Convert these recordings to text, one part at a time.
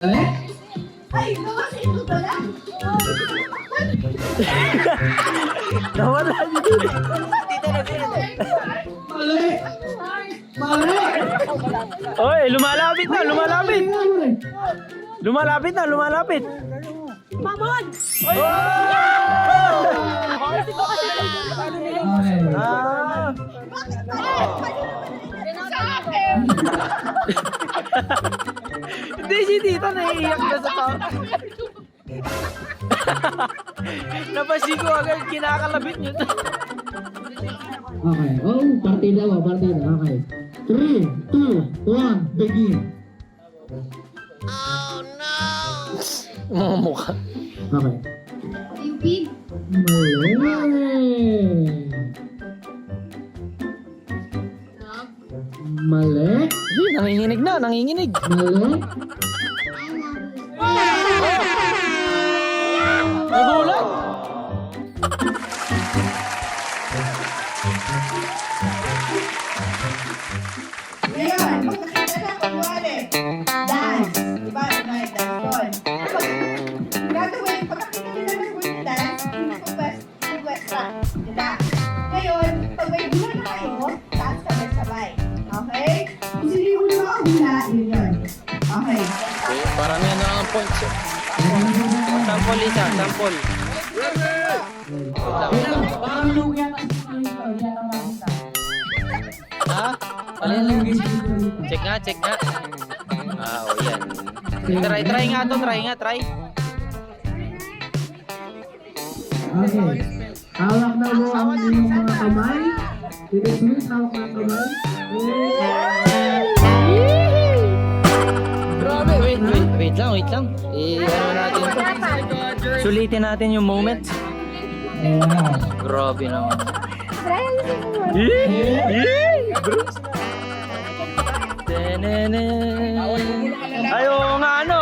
Ay, gawas ito pala. Nawala niyo dun. Mali! Mali! Oy, lumalapit na, lumalapit. Lumalapit na, lumalapit. Mamon! Okay. Naiiyak na sa tao. Napasigo agad, kinakalabit niyo. Okay. Oh, partida ba? Partida. Okay. 3, 2, 1, begin. Mali? Hindi, nanginginig na, nanginginig. Mali? Nagulat. Sample isa, sample. Parang lugi ang makita. Ha? Si Check nga, check nga. Ah, oh yan. Try, try nga to, try nga, try. Okay. Hawak na mo ang inyong mga kamay. Dito please, hawak ng kamay. Grabe, wait, wait, wait lang, wait lang. Eh, ano natin to? Sulitin natin yung moment. Grabe naman. Ayo nga ano.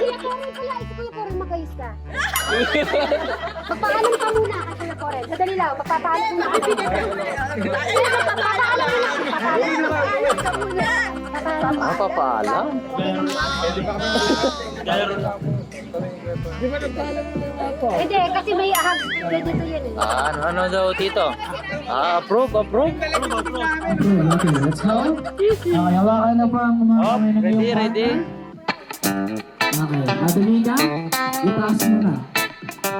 Kuya Koren pala, ito Kuya Koren magayos ka. Magpaalam ka muna kay Kuya Koren. Sadali lang, magpapaalam muna. Magpapaalam muna. Magpapaalam magpapaalam ka muna. Papaalam. Mapapaalam? Hindi, kasi may ahag. Pwede to yan eh. Ah, ano, ano daw tito? Ah, approve, approve. Okay, okay, let's go. Okay, hawakan na po ang mga Oh, kamay ng ready, ready. Okay, Ate Mika, itaas mo na.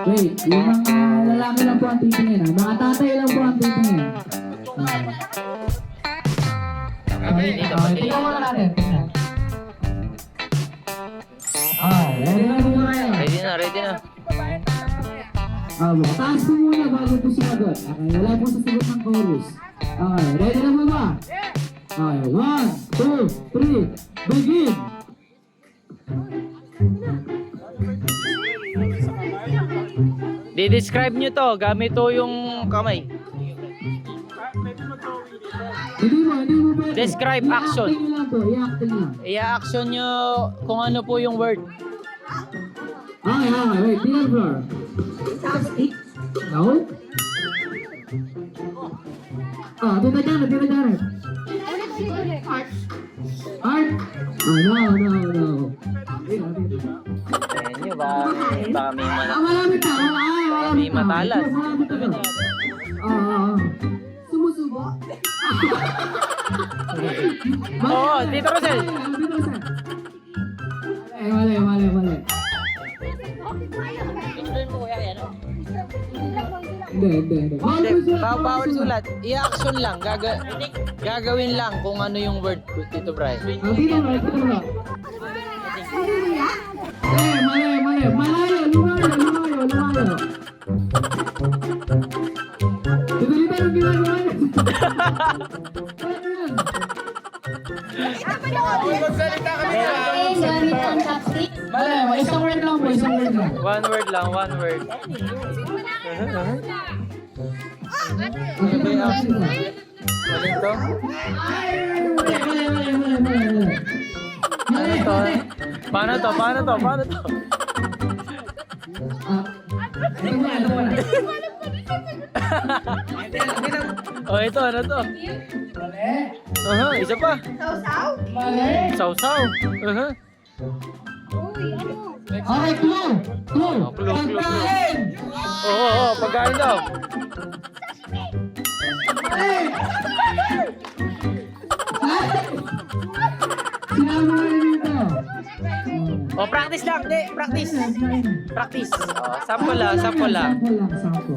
Wait, yung mga lalaki lang po ang titingin. ah. Mga tatay lang po ang titingin. Okay. Okay, okay, tingnan muna natin. tingnan. Okay, ready na Ready na, ready na. Ah, taas po muna bago po sumagot. Okay, wala po sasagot ng chorus. Okay, ready na po ba? Okay, one, two, three, begin! Di-describe nyo to, gamit to yung kamay. Hindi mo, hindi mo pwede. Describe action. I-acting lang po, i-acting lang. I-action nyo kung ano po yung word. Okay, okay, wait, tingnan floor. No? Oh, tita Janet, tita Janet. Ulit, ulit, ulit. Art? Oh, no, no, no. Nyo ba? Baka may Ah, mana. malapit na, ah, ah, malapit May matalas. Malapit na. Ah, ah, ah. Sumusubo? Oo, Tito Rosel. Eh, Bawal sulat. I-action lang. Gaga gagawin lang kung ano yung word ko, Tito Brian. Ah, dito mo, dito mo. Eh, mali, mali. Malayo, lumayo, lumayo, lumayo. Dito, dito yung ginagawa niya. Eh, gamit ang chopstick. Mali, may isang word lang po, isang word lang. One word lang, one word. Ano ba yung action mo? Alin to? Mali, mali, mali, mali, mali. Ano to? Paano to? Paano to? Paano to? Ito ito. Oh, ito, ano to? Mali. Aha, isa pa. Sausaw? Mali. Sausaw. Aha. Uy, ano? Okay, clue! Clue! Oh. Pagkain! Oo, oo, oo, pagkain daw. Sinabi mo na dito. Oh, practice lang, hindi, practice. Practice. Oh, sample lang, sample lang. Sample lang, sample.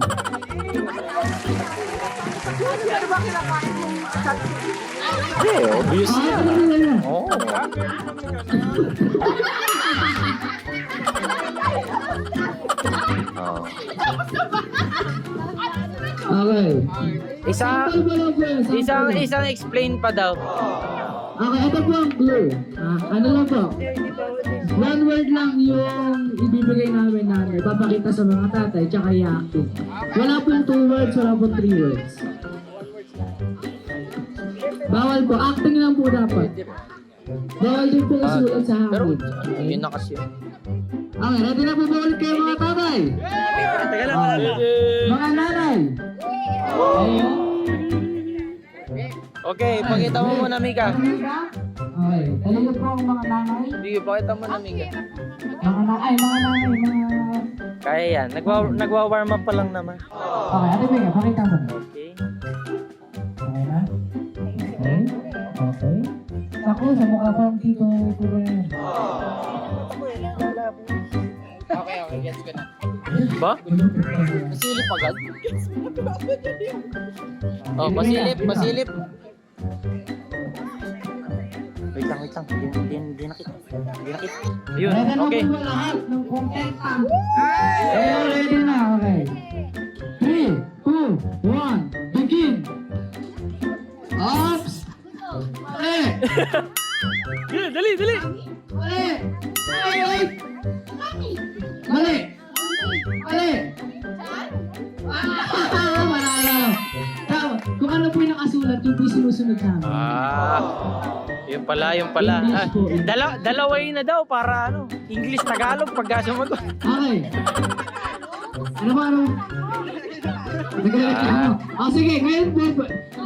Hindi, obvious Ah, yan. ano na yan? Oo. Oh. Okay. Isang, lang. isang explain pa daw. Okay, ito po ang clue. Ah, ano lang po? One word lang yung ibibigay namin na ano, ipapakita sa mga tatay tsaka i-acting. Wala pong two words, wala pong three words. Bawal po, acting lang po dapat. Bawal din po Ah, isulat sa Pero, hangin. yun na kasi. Okay, ready na po ba ulit kayo mga tatay? Tagal lang, Mga nanay! Ayun. Okay, pakita mo muna, Mika. Okay, talaga po ang mga nanay. Sige, pakita mo na, Mika. Mga nanay, ay mga nanay, mga... Kaya yan, nagwa, nagwa-warm up pa lang naman. Okay, ate Bega, pakita mo. Okay. Okay na? Okay. Okay. Ako, sa mukha pa ang tito ko rin. Okay, okay, gets ko na. Ba? Masilip agad? Oh, masilip, masilip. Wait lang, wait lang. Di, di, di nakita. Di nakita. Ayun, okay. Okay, ready na, okay. 3, 2, 1, begin! Ops! Mali! Dali, dali, dali. Mali! Ay! Mali! Mali! Ah, manalo! Tama. Kung ano po yung nakasulat, yung po yung sinusunod namin. Ah, yun pala, yun pala. Ah, dala, dalaway na daw para ano, English, Tagalog, pagka sumagot. Okay. Ano ba, ano? Ah, sige, ngayon po,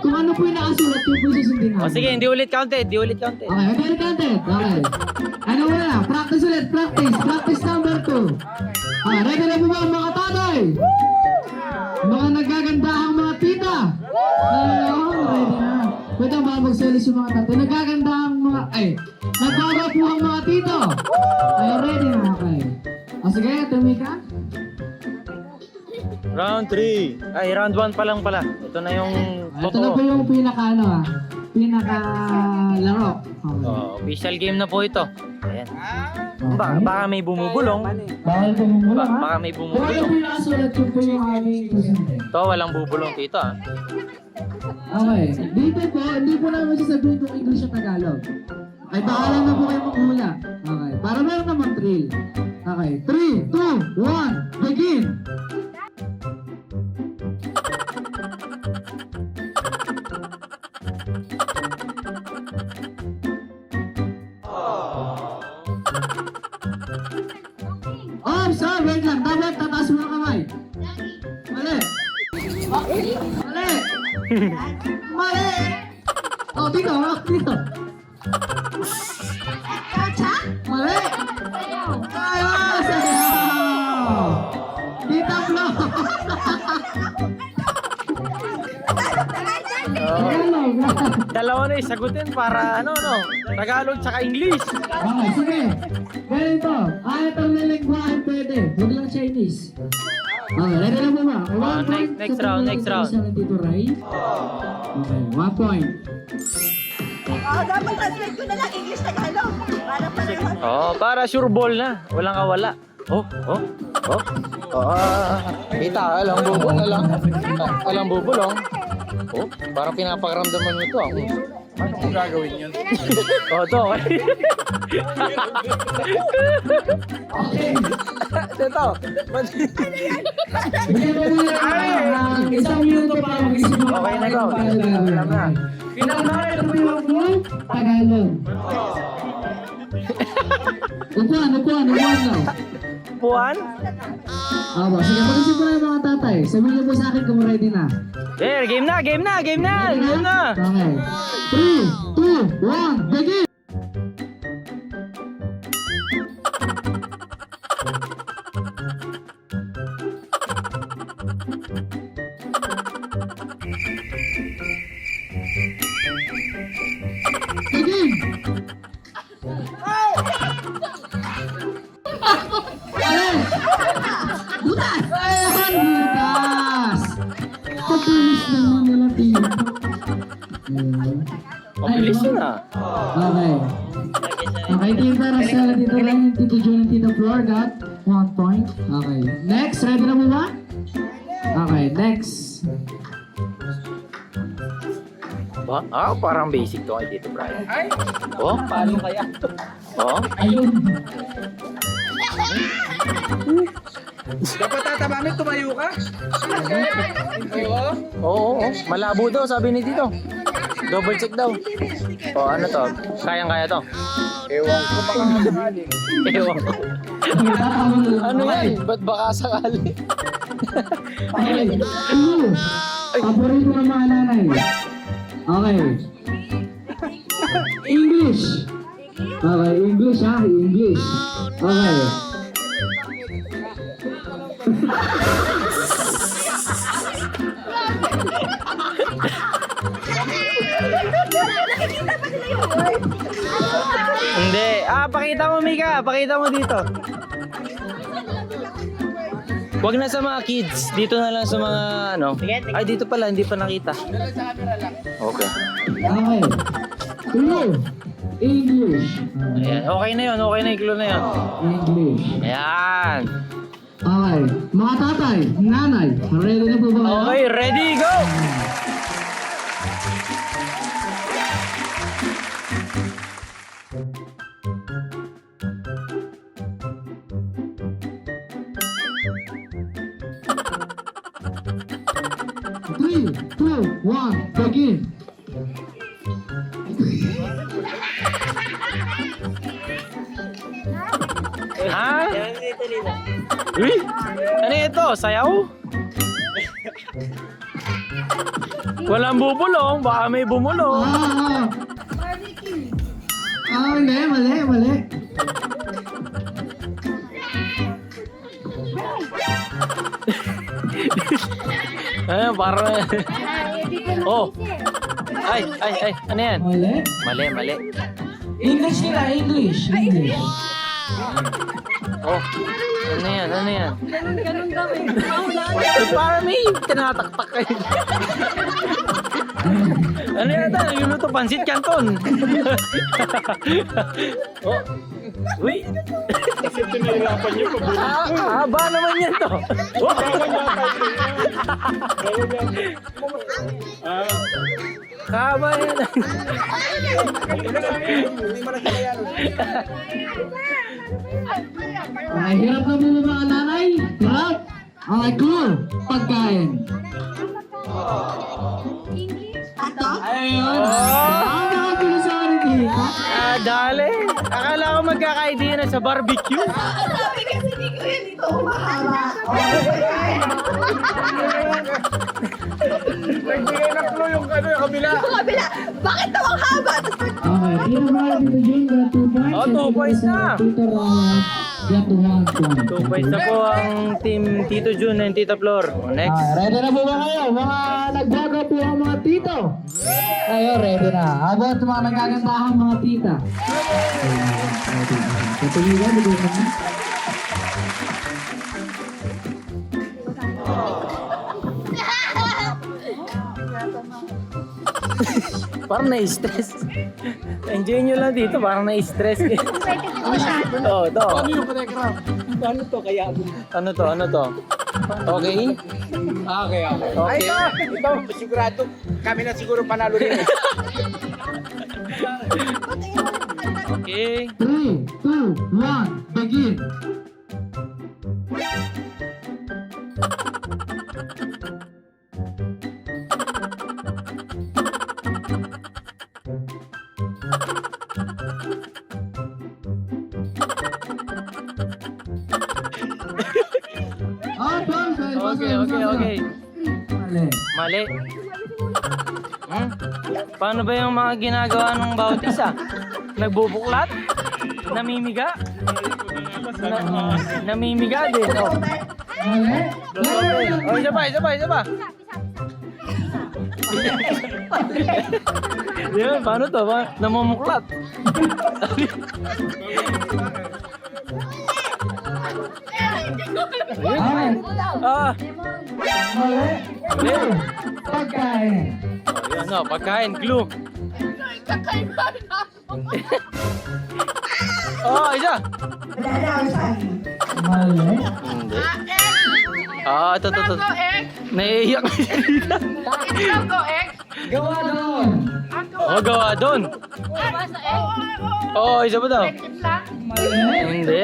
kung ano po yung nakasulat, yung po yung susundin namin. O sige, hindi ulit counted, hindi ulit counted. Okay, okay, content. Okay. Ano muna? Practice ulit, practice. Practice number two. Okay, ready na po ba ang mga tatay? Mga nagagandahang mga tita. Ayun, ready na. Wait lang, baka magselos yung mga tatay. Nagagandahang mga, ay, nagbabapuhang mga tito. Ayun, ready na. Okay. O sige, tumika. Round 3. Ay, round 1 pa lang pala. Ito na yung Ito na po totoo. yung pinaka, ano ah, pinaka laro. Okay. Oh, official game na po ito. Ayan. Okay. Baka, baka may bumubulong. Bawal po mumula, Ba- ha? baka may Kung ano bumubulong. po yung nakasulat, yun po yung aming. Ito, walang bubulong dito ah. Okay. Dito po, hindi po namin sasabihin kung English o Tagalog. Ay, bakalan na po kayo maghula. Okay. Para meron naman thrill. Okay. 3, 2, 1, begin! Para ano, no? Tagalog tsaka English. Okay, sige. Ganito. Kahit ang lilingwahan pwede. Huwag lang Chinese. Okay, ready na po ba? Ah, one next- point next sa round, next round. ng Tito Ray. Okay, one point. Oh, dapat translate ko na lang English Tagalog. Para pareho. Oh, para sure ball na. Walang kawala. Oh, oh, oh. Oh, ah, kita, alang bubulong, alang, alang bubulong. Oh, parang pinapakaramdaman mo ito. Ako. Ano kung gagawin yun? oh, to. Okay. Ito. Mo isang minuto mag-isip mo. Okay na, go. Alam na. Pinamahal mo yung full Tagalog. Upuan, upuan, upuan lang. Puan? Aba, sige, mag-isip mo na yung mga tatay. Sabihin niyo po sa akin kung ready na. There, game na, game na, game na, game na. Okay. 3, 2, 1, begin! Ah, parang basic to kay Tito Brian. Oh, paano kaya? Oh, Ayun. Dapat tatamamit, tumayo ka. Oo. oo, oo. Malabo daw, sabi ni Tito. Double check daw. Oh, ano to? Kayang-kaya to. Ewan ko sakali. Ewan ko. Ano yan? Ba't baka sakali? Paborito ng mga nanay. Okay. English. Okay, English ha, English. Okay. Hindi. Ah, pakita mo, Mika. Pakita mo dito. Huwag na sa mga kids. Dito na lang sa mga ano. Ay, dito pala. Hindi pa nakita. Okay. Okay. Two. English. Ayan. Okay na yun. Okay na yung clue na yun. English. Ayan. Okay. Mga tatay, nanay, ready na po ba kayo? Okay, ready, go! Two, one, begin. Ha? Uy! Ano ito? Sayaw? Walang bubulong. Baka may bumulong. Ah, ah. Ah, mali, mali, mali. Ano, parang... Oh. Ay, ay, ay. Ano yan? Mali. Mali, mali. English nila, English. English. Oh. Ano yan? Ano yan? Ganun gawin. Ba't parang may tinataktak kayo? ano yata? Nagluluto pansit canton. oh. Uy. Pinahirapan niyo pa. Ah, haba naman yan to. Oh. Ah, Haba yan. Okay, hirap na mo mga nanay. Hirap. Okay, clue. Pagkain. Ato? Ayun. Ah, Ah, dali. Akala ko magkaka-idea na sa barbecue. Sabi kasi ni Kuya dito humahaba. Nagbigay na clue yung ano yung kabila. Sa kabila, bakit daw ang haba? Okay, Tito Mara, Tito Jun, got two points. Oh, two Tito points na. Two points na po ang team Tito Jun and Tita Flor. Next. Ah, ready na po ba kayo? Mga nagbago po mga tito. Ayo, ready na. Habang sa mga nagagandahang mga tita. Ba? Bigay mo na. Parang na-stress. Enjoy nyo lang dito, parang na-stress. Pwede din masyado. Oo, to. Ano? Ano to kaya? Ano to, ano to? Okay? Kaya. Okay. Ay, ito! Ito, sigurado. Kami na siguro panalo rin eh. Okay. 3, 2, 1, begin. Okay, okay, okay. Mali. Mali. Hmm? Paano ba yung mga ginagawa ng bawat isa? Nagbubuklat? Namimiga? Na, namimiga din. Oh. Mali. Oh, isa pa, isa pa, isa pa. Yan, paano to? Namumuklat. Alright. ah, Mali. Glue. Pagkain. Ayan o, pagkain, glue. oh, isa. Wala na ako sa akin. Mali. Ah, ito, ito, ito. Naiiyak na siya dito. Gawa doon. Oh, gawa doon. Oh, isa pa daw. Mali. Hindi.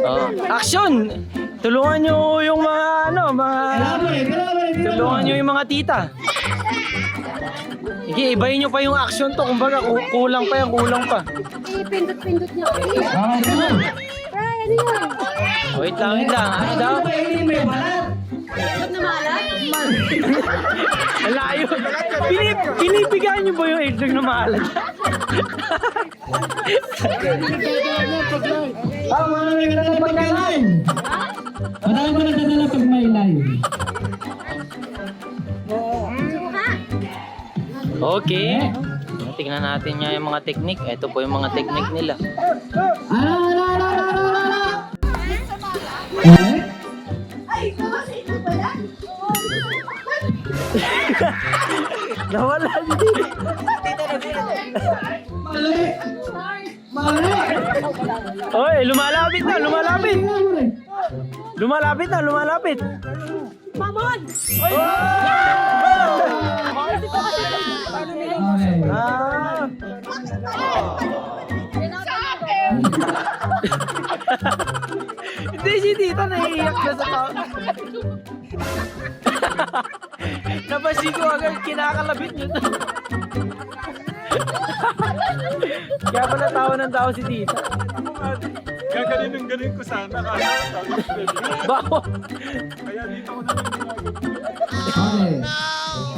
Oh, action! Tulungan nyo yung mga ano, mga... Tulungan nyo yung mga tita. Sige, ibayin nyo pa yung action to. Kumbaga, ku- kulang pa yan, kulang pa. Ipindot-pindot niya. Go. Ay, ano yun? Wait lang, wait lang. Ano daw? Ano ba yun? May balat. Ba't namalat? Ang layo. Pinip, pinipigaan nyo ba yung itlog na maalat? Ah, mga nagdadala pag may live. Madami mo nagdadala pag may live. Okay. Tingnan natin nga yung mga technique. Ito po yung mga technique nila. Ano, ano, ano, ano, ano, ano? Nawala dito. Mali. Mali. Oy, lumalapit na, lumalapit. Lumalapit na, lumalapit. Okay. Ah. Hindi si tita naiiyak na sa tao. Napansin ko agad kinakalabit to. Kaya pala tawa ng tao si tita. Gagaling ng galing ko sana Bawo. kaya dito ko na Okay.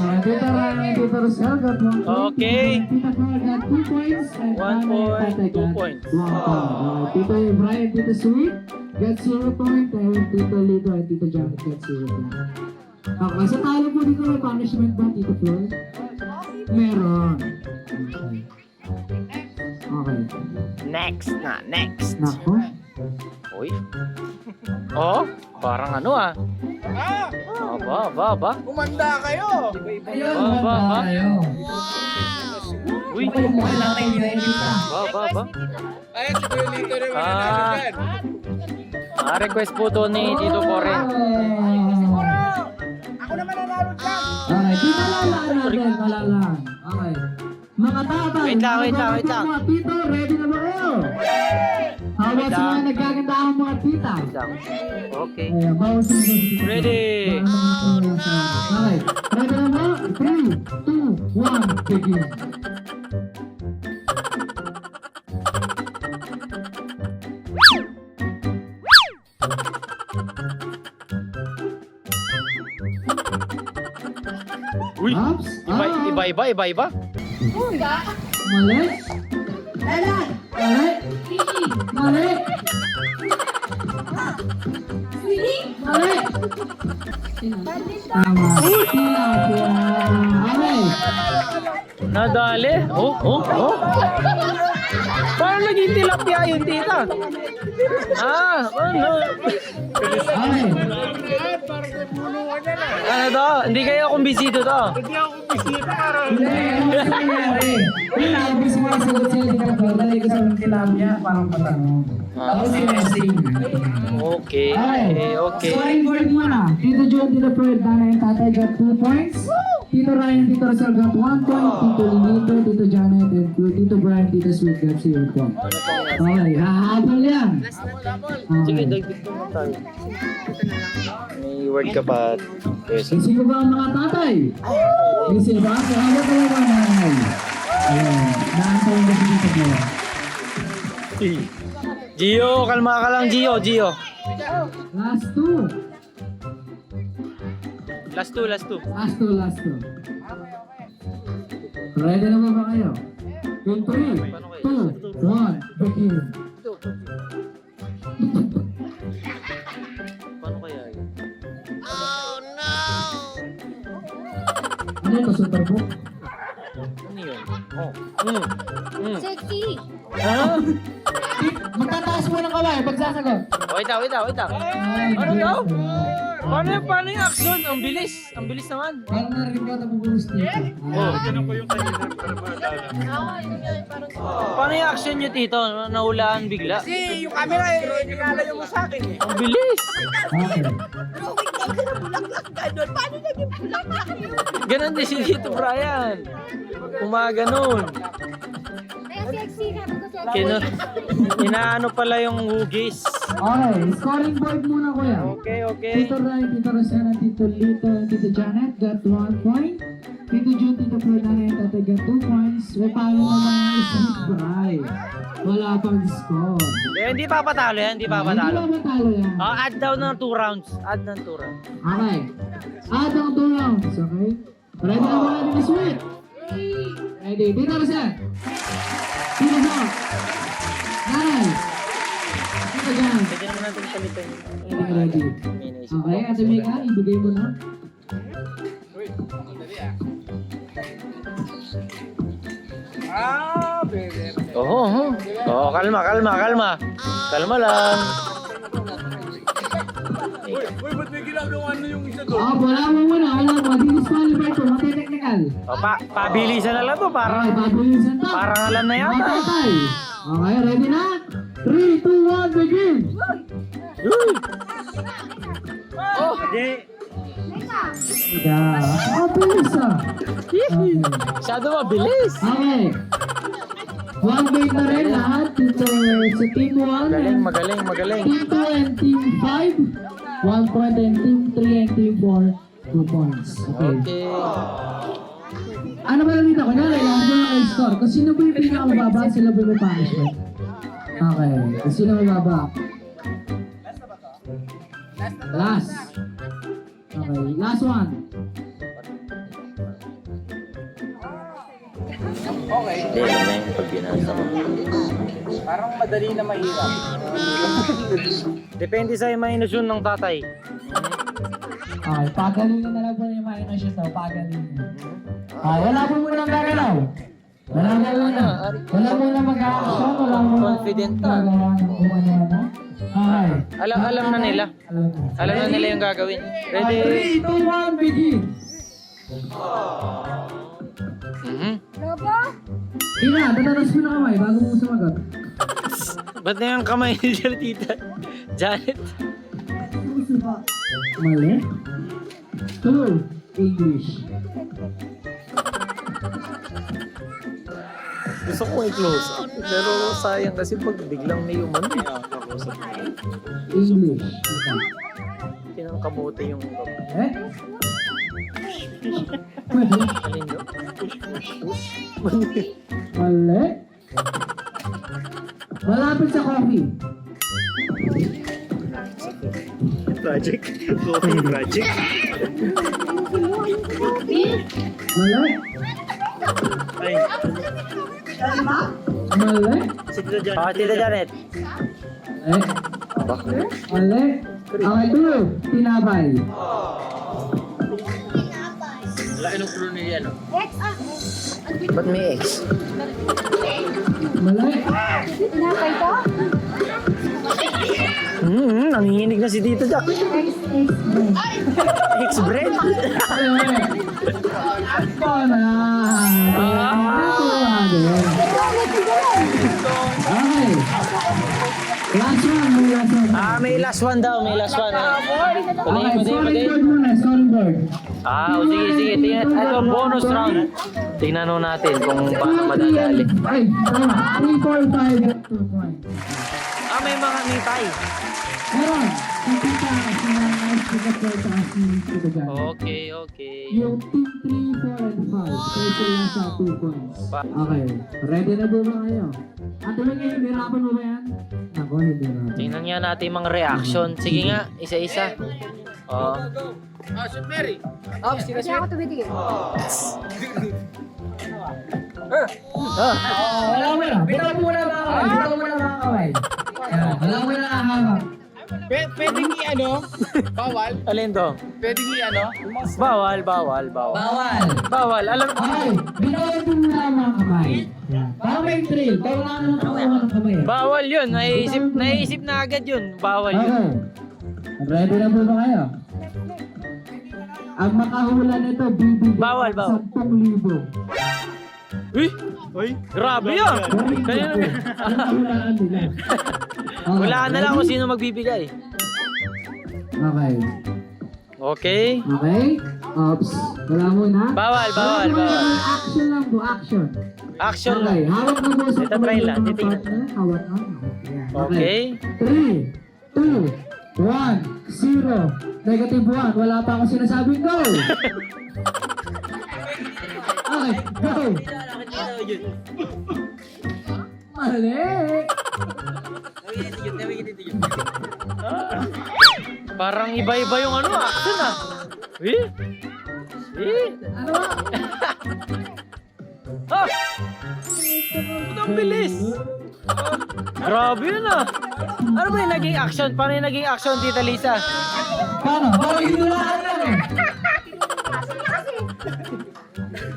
Uh, Tita Ryan, Tita Rosel got one point. Okay. Tita Carl got two points. And One point, two points. One point. Uh, Tito Brian, Tita Sweet got zero point. And Tito Lito and Tito Janet got zero point. Okay, sa talo po dito may punishment ba, Tito Flor? Meron. Okay. Next na, next. Nako. Uy. Oh, parang ano ah. Ah! Aba, aba, aba. Umanda kayo! Ayun, Ba, ba, ba? tayo. Uy. Mukha lang tayo. Ba, ba, ba. Ayan, si Kuya Lito rin Ah. mananalo dyan. Ah, request po to ni Tito nanalo dyan! Okay, tita lalaan natin, malalaan. Okay. Mga tatay, Wait lang, wait lang, wait lang. Mga tito, ready na ba kayo? Habang Wait sa mga nagkaganda ang mga tita. Wait lang. Okay. Ayan, bawal sa mga tita. Ready. Okay, ready na ba? 3, 2, 1, begin. Iba, ah, iba, iba, iba, iba. Mali, mali, mali. Mali. Tama. Okay. Nadali. Oh, oh, oh. Naging tilapia yun, tita? Ah, ano? Okay. Ano to? Hindi kayo kumbisido to. Hindi ako bisita para Hindi, ano nangyari? Gusto mo ang sagot sila ni Carol. Dali ko sa tilapia, parang patanong. Tapos si Messi. Okay, Okay. okay. Scoring board muna. Tito John Tito Fred, Dana and Tatay got 2 points. Tito Ryan, Tito Rosal got 1 point. Tito and Tito Brian, Tito Sweet got 0 point. Okay, hahabol yan. Sige, dagdag mo tayo. May word ka pa. Isip ko ba ang mga tatay? Isip ba? Ano ko lang ang nanay? Ayan, naantay mo si Tito John. Gio, kalma ka lang, Gio, Gio. Last two. Last two, last two. Last two, last two. Ready na ba ba kayo? In 3, 2, 1, begin. Paano kaya yun? Ano ito, Superbook? Ha? Magtataas mo ng kamay pag sasagot. Wait lang, wait lang, wait lang. Ano daw? Paano yung, paano yung action? Ang bilis. Ang bilis naman. Parang narinig ko nabubulos dito. Oh. Ganun ko yung kanina para maalala. Paano yung action nyo, Tito? Nahulaan bigla. Kasi yung camera eh, nilalayo mo sa akin eh. Ang bilis. Okay. Drawing daw ka na bulaklak ganun. Paano naging bulaklak yun? Ganon din si Tito Brian. Umaga nun. Sexy. Kino, inaano pala yung hugis. Okay, scoring board muna kuya. Okay, okay. Tito Ray, Tito Rosana, Tito Lito, Tito Janet got one point. Tito Jun, Tito Fernanda, and Tate got two points. May palo naman isang Bray. Wala pang score. Eh, hindi pa patalo yan, hindi pa patalo. Hindi ba matalo yan? Oh, add down ng 2 rounds. Add ng 2 rounds. Okay. Add ang two rounds, okay? Ready na ba natin ni Sweet? Ready. Tito Rosana. Tito Jun. Nanay. Tito Jan. Pwede naman natin palitan yung Ready. Okay, Ate Mika, ibigay mo na. Ah. Oo, oo. Oo, kalma, kalma, kalma. Kalma lang. Uy, uy, ba't may ginagawa na yung isa doon? Oh, wala mo muna, wala mo. Di-disqualify ko, mati-technical. O, pa pabilisan na lang to. Okay, Parang, babulisan to. parang alam na yata. Matatay. Okay, ready na? 3, 2, 1, begin! Uy! Oh, di. Yeah. Oh, bilis ah. Okay. Masyado mabilis. Okay. One game na rin lahat. Dito sa team 1 Magaling, and magaling, magaling. team 2 and team 5. 1 point and team 3 and team 4. 2 points. Okay. Okay. Ano ba lang dito? Kunyari, lahat mo ng score. Kung sino ba yung pinakamababa, sila ba may punishment? Okay. Kung sino mababa? Last. Okay. Last one. Okay. Hindi, yun na yung pag binasa mo. Parang madali na mahirap. Depende sa imahinasyon ng tatay. Okay. Pagalingin na lang po na yung mga siya daw. Pagalingin. Ah, wala po muna gagalaw. Wala po muna. Wala muna mag-action. Wala muna. Confident ano-ano. Okay. Alam, alam na nila. Alam na. Na nila yung gagawin. Ready? 3, 2, 1, begin! Mhm. Lobo? Ina, tatatas mo na kamay bago mo sumagot. Ba't na yung kamay niya, tita? Janet? Mali. Two, English. Gusto ko i-close up. Pero sayang kasi pag biglang may umano. English. Pinangkamote yung Eh? Mali. Mali. Malapit sa coffee. Project? Coffee project? Mali. Ay, Mali. Ah, tita Janet. Eh? Mali. Okay, two. Tinapay. Ex, ah. Ba't may X? Mali. Tinapay to? Hmm, nanginginig na si Tito Jack. X-bread? Mali. Ito na. Tuwa din. Okay. Last one. May last one. Ah, may last one daw, may last one. Ah. Padayin, padayin, scoring padayin. board muna. Scoring board. Ah, o sige, sige. Tingnan, ito, bonus round. Tingnan nun natin kung paano madadali. Ay, tama. 3, 4, 5, 2 points. Ah, may mga may tie. Meron. Ang tita, si si sa si. Okay, okay. Yung team 3, 4, and 5, kayo sila sa 2 points. Okay. Ready na ba ba kayo? At tumingin, hirapan mo ba yan? Ako, hindi na. Tingnan nga natin yung mga reaction. Sige nga, isa-isa. Oh. Ah, Sweet Mary. Ah, sila Kasi ako tumitigil. Ah, Oh, wala mo na. Bitaw mo na mga kaway. Bitaw mo na mga kaway. Yan, Wala mo na hahawak. P- pwedeng i ano? Bawal? alin to? Pwedeng i ano? Bawal, bawal, bawal. Bawal. Bawal. Alam Okay. Bitaw mo na mga kaway. Yan. Para may trail. Kakuha ng kamay. eh. Bawal yun. Naisip, naisip na agad yun. Bawal yun. Okay. Ready na po ba kayo? Ang makahula nito, bibigyan Bawal, ng bawal. 10,000. Uy! Uy, Grabe yan! Kanina, Ang kahulaan nila. Okay. wala na lang kung sino magbibigay. Okay. Okay? Okay? Ops. Wala muna. Bawal, bawal, Wala muna. bawal. Action lang po, action. Action Okay, lang. hawak na po sa Ito, try lang. mga partner. Hawak na. Ayan. Okay? 3, 2, 1, 0. Negative 1. Wala pa akong sinasabing go. okay, go. Mali. Parang iba-iba yung ano, action ah. Eh? Eh? Ano? Ah! Ang bilis! Grabe yun ah! Ano ba yung naging action? Paano yung naging action, Tita Lisa? Paano? Paano ginulaan lang eh?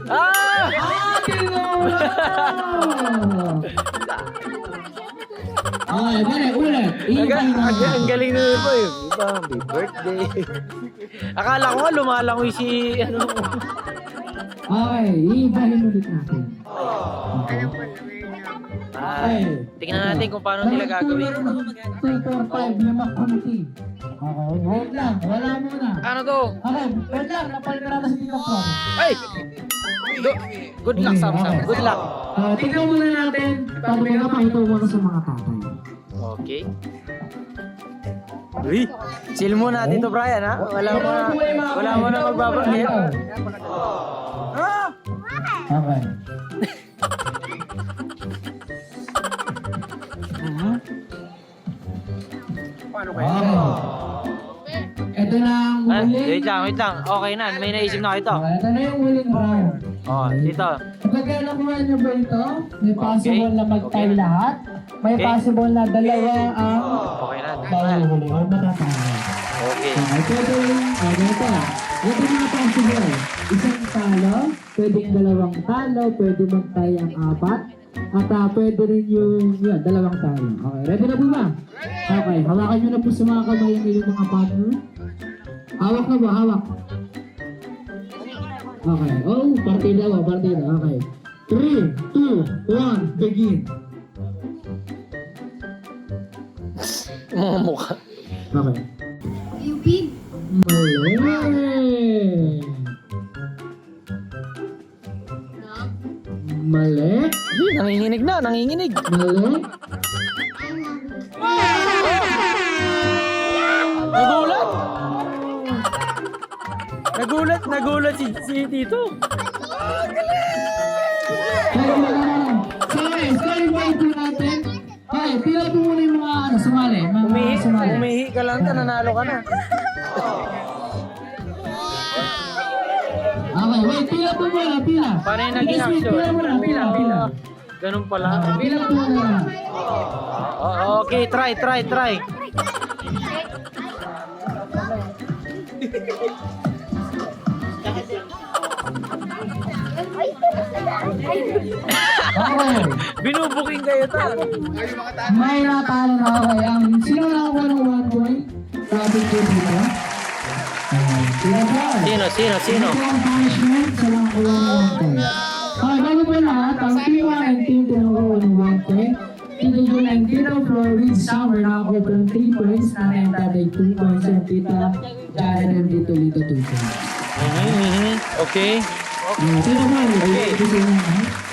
Ah! Ah, ginulaan! Okay, balik, ulit. Ang, Iba ang, na. galing nila po eh. Iba, happy birthday. Akala ko nga lumalangoy si ano. Okay, iibahin ulit natin. Okay. Ah, tingnan natin kung paano nila gagawin. 2, 4, 5, lima, kunti. Okay, wait lang. Wala muna. Ano to? Okay, wait lang. Napal ka natin sa Tito. Ay! Do- good luck, Sam Sam. Good luck. Uh, tingnan muna natin. Paano mo napakita muna sa mga tatay. Okay. Uy, chill muna natin to Brian ha. Wala mo na, wala mo na magbabagay. Okay. Okay. Ito na ang Ah, huling. wait lang, wait lang. Okay na, may naisip na ako ito. Okay, ito na yung huling round. Oh, dito. Kapag nakuha niyo ba ito, may possible na mag-tie Okay. lahat. May Okay. possible na dalawa ang Okay na. mahuli o matatalo. Okay. Okay, pwede yung, okay, ito. Ito yung mga possible. Isang talo, pwedeng dalawang talo, pwede mag-tie ang apat. At ah, pwede rin yung, yun, dalawang talo. Okay, ready na po ba? Okay, hawakan nyo na po sa mga kamay ng inyong mga partner. Hawak na ba? Hawak. Okay. Oh, partida ba? Partida. Okay. 3, 2, 1, begin. Mga mukha. Okay. Yupin. Mali. Mali. Yun, nanginginig na, nanginginig. Mali. Nagulat, si, si Tito. Sorry, sorry ba ito natin? Okay, pila po muna yung mga ano, sumali. Mga Umihi, sumali. umihi ka lang, nanalo ka na. Okay, wait, pila po muna, pila. Paano yung naging Yes, wait, action? Pila muna, pila, pila. Ganun pala. Okay, pila po muna. Oh, okay, try, try, try. Okay. Binubuking kayo ta. May natalo na okay. Ang sino nakakuha ng one point? Sabi ko dito. Sino ba? Sino, sino, sino? Ito ang punishment sa mga kuha ng one point. Okay, bago pa lahat, ang team 1 and team 2 nakakuha ng one point. Tito Jun and Tito Flor with Summer nakakuha ng 3 points. Nanay and tatay 2 points. And Tita Jared and Tito Lito 2 points. Mhm, mhm. Okay. Okay, Tito Flor,